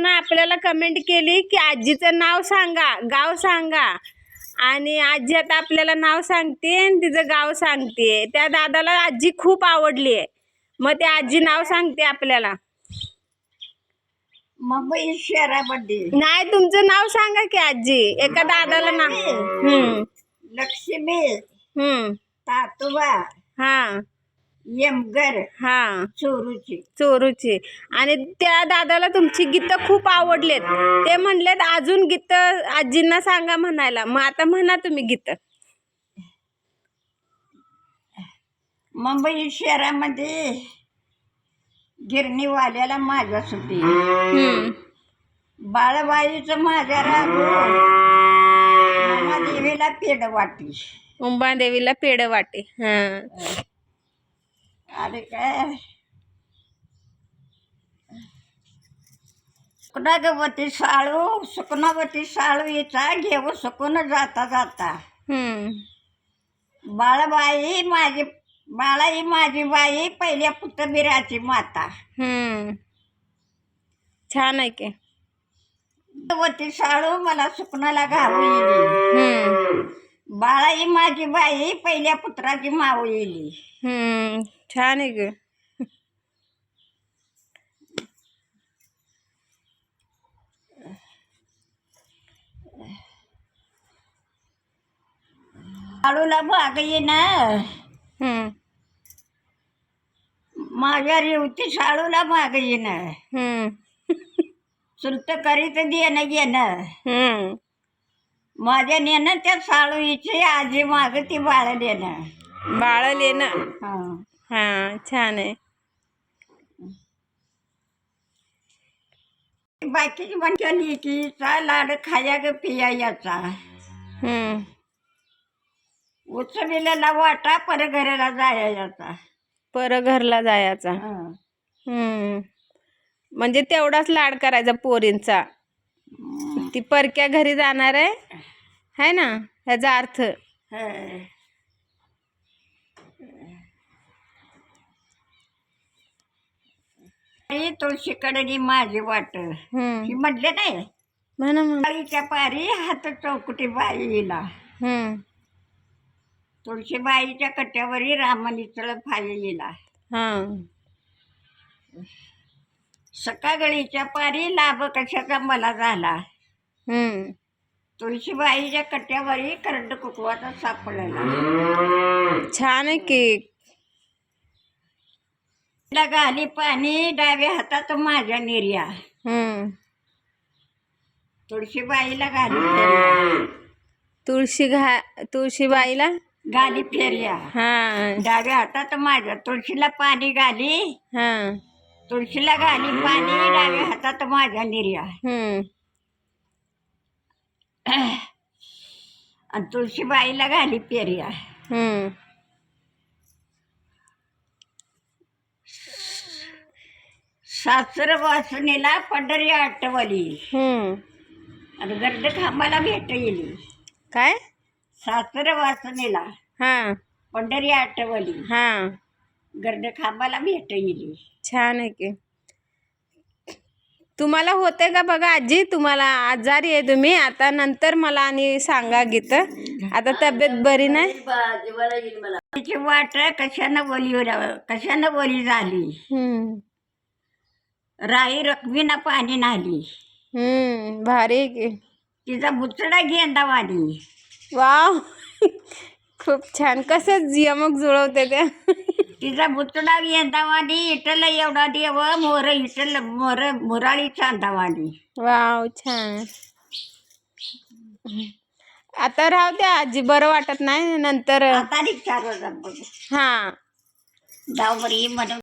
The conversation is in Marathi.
जण आपल्याला कमेंट केली की आजीचं नाव सांगा गाव सांगा. आणि आजी आता आपल्याला नाव सांगते आणि तिचं गाव सांगते. त्या दादाला आजी खूप आवडली आहे. मग ते आजी नाव सांगते आपल्याला. मुंबई शहरामध्ये. नाही तुमचं नाव सांगा की आजी. एका दादाला नाव हम्म. लक्ष्मी. हम्म. तातोबा. हा. यमगर हा. चोरूची. चोरूची. आणि त्या दादाला तुमची गीतं खूप आवडलेत. ते म्हणलेत अजून गीतं आजींना सांगा म्हणायला. मग आता म्हणा तुम्ही गीतं. मुंबई शहरामध्ये गिरणीवाल्याला माझ्या सुटी हम्म. बाळबाईचं माझ्या रागो देवीला पेड वाटी. उंबादेवीला पेड वाटे. हा. अरे काय सुकनागवती साळू सुकनावती साळू हिचा घेऊ सुकून जाता जाता हम्म बाळबाई माझी बाळाई माझी बाई पहिल्या पुतबिराची माता हम्म छान आहे की वती साळू मला सुकनाला येली हम्म बाळाई माझी बाई पहिल्या पुत्राची माऊ येली हम्म छान आहे की साळूला बाग ना. माझ्या रेवती माग येणं हम्म. चुलत करीत देणं घेणं. माझ्या नेणं त्या साळूची आजी माग ती बाळ देणं बाळले ना हं. छान आहे. बाकीची म्हणते लिकीचा लाड खाया ग पिया याचा हम्म. उचलेला वाटा पर घराला जाया याचा पर घरला जायचा. हं. हम्म. म्हणजे तेवढाच लाड करायचा पोरींचा. ती परक्या घरी जाणार आहे. है ना? ह्याचा अर्थ. हं. आई तुळशीकडे माझी वाट. ही म्हटले नाही म्हणा मग. बाईच्या पारी हात चौकटी बाईला. हम्म. तुळशीबाईच्या कट्ट्यावरी रामनी चळ फायलीला हा. सकागळीच्या पारी लाभ कशाचा मला झाला. हम्म. तुळशीबाईच्या कट्ट्यावरी करंट कुकवाचा सापडला. छान आहे की गाली पाणी डाव्या हातात माझ्या निर्या. हम्म. तुळशीबाईला गाली फेऱ्या तुळशी घा तुळशीबाईला? गाली फेऱ्या हा. डाव्या हातात माझ्या. तुळशीला पाणी गाली हा. तुळशीला गाली पाणी डाव्या हातात माझ्या निर्या. हम्म. आणि तुळशीबाईला घाली पेरिया. हम्म. सासर वासनेला पंढरी हम्म. आणि गर्द खांबाला भेट येली काय? सासर वासनेला हा. पंढरी आटवली हा. गर्द खांबाला भेट येली छान आहे की. तुम्हाला होते का बघा आजी? तुम्हाला आजारी आहे तुम्ही. आता नंतर मला आणि सांगा गीत. आता तब्येत बरी नाही? तिची वाट कशानं बोली कशानं बोली झाली? हम्म. राई रकमीनं पाणी नाली. हम्म भारी आहे की. तिचा बुचडा गेंदा वाली. वाव. खूप छान. कसं यमक जुळवते त्या. तिचा बुचडा गेंदावानी इटल एवढा देव मोर इटल मोर मुराळी चांदावानी वाव छान. आता राहू द्या आजी बरं वाटत नाही नंतर. आता बघ. हा. जाऊ बरी म्हणून